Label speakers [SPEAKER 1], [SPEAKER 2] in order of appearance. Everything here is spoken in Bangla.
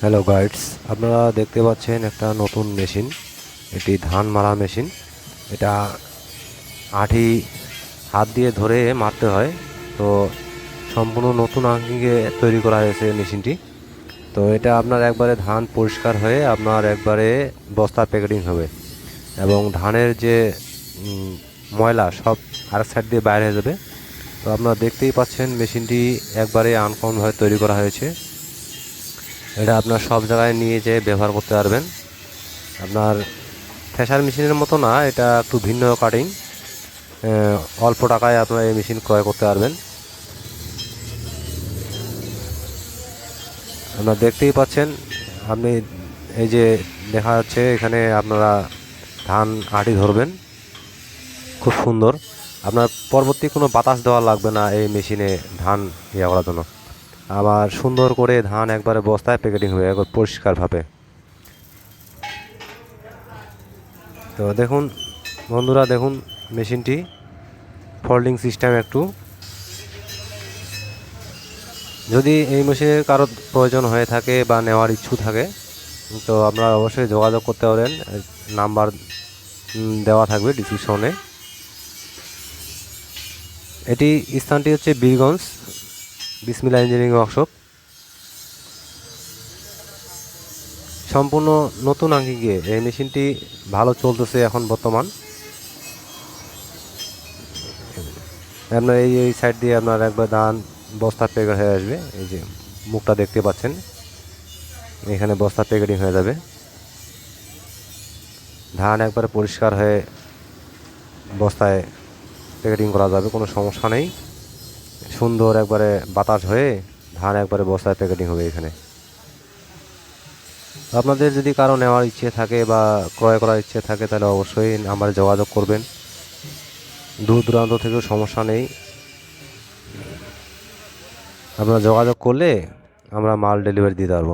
[SPEAKER 1] হ্যালো গাইডস আপনারা দেখতে পাচ্ছেন একটা নতুন মেশিন এটি ধান মারা মেশিন। এটা আঠি, হাত দিয়ে ধরে মারতে হয়। তো সম্পূর্ণ নতুন আঙ্গিকে তৈরি করা হয়েছে মেশিনটি। তো এটা আপনার একবারে ধান পরিষ্কার হয়ে আপনার একবারে বস্তা প্যাকেটিং হবে। এবং ধানের যে ময়লা সব আরেক সাইড দিয়ে বাইরে যাবে। তো আপনারা দেখতেই পাচ্ছেন মেশিনটি একবারে আনকমনভাবে তৈরি করা হয়েছে। এটা আপনার সব জায়গায় নিয়ে যেয়ে ব্যবহার করতে পারবেন। আপনার থ্রেশার মেশিনের মতো না, এটা একটু ভিন্ন কাটিং অল্প টাকায় আপনারা এই মেশিন ক্রয় করতে পারবেন। আপনারা দেখতেই পাচ্ছেন, আপনি এই যে দেখা যাচ্ছে এখানে আপনারা ধান আটি ধরবেন, খুব সুন্দর। আপনার পরবর্তী কোনো বাতাস দেওয়া লাগবে না এই মেশিনে ধান ইয়ে করার জন্য। আবার সুন্দর করে ধান একবারে বস্তায় প্যাকেটিং হয়ে একবার পরিষ্কারভাবে। তো দেখুন, বন্ধুরা দেখুন মেশিনটি ফোল্ডিং সিস্টেম একটু। যদি এই মেশিনের কারও প্রয়োজন হয়ে থাকে বা নেওয়ার ইচ্ছু থাকে, তো আপনারা অবশ্যই যোগাযোগ করতে পারেন। নাম্বার দেওয়া থাকবে ডিসক্রিপশনে এটি স্থানটি হচ্ছে বীরগঞ্জ বিসমিল্লা ইঞ্জিনিয়ারিং ওয়ার্কশপ। সম্পূর্ণ নতুন আঙ্গিকে এই মেশিনটি ভালো চলতেছে এখন বর্তমান। আপনার এই এই সাইড দিয়ে আপনার একবার ধান বস্তা প্যাকেট হয়ে আসবে। এই যে মুখটা দেখতে পাচ্ছেন, এখানে বস্তা প্যাকেটিং হয়ে যাবে। ধান একবারে পরিষ্কার হয়ে বস্তায় প্যাকেটিং করা যাবে, কোনো সমস্যা নেই। সুন্দর একবারে বাতাস হয়ে ধান একবারে বস্তায় প্যাকেটিং হবে এখানে। আপনাদের যদি কারও নেওয়ার ইচ্ছে থাকে বা ক্রয় করার ইচ্ছে থাকে, তাহলে অবশ্যই আমার যোগাযোগ করবেন। দূর দূরান্ত থেকেও সমস্যা নেই। আপনারা যোগাযোগ করলে আমরা মাল ডেলিভারি দিতে পারব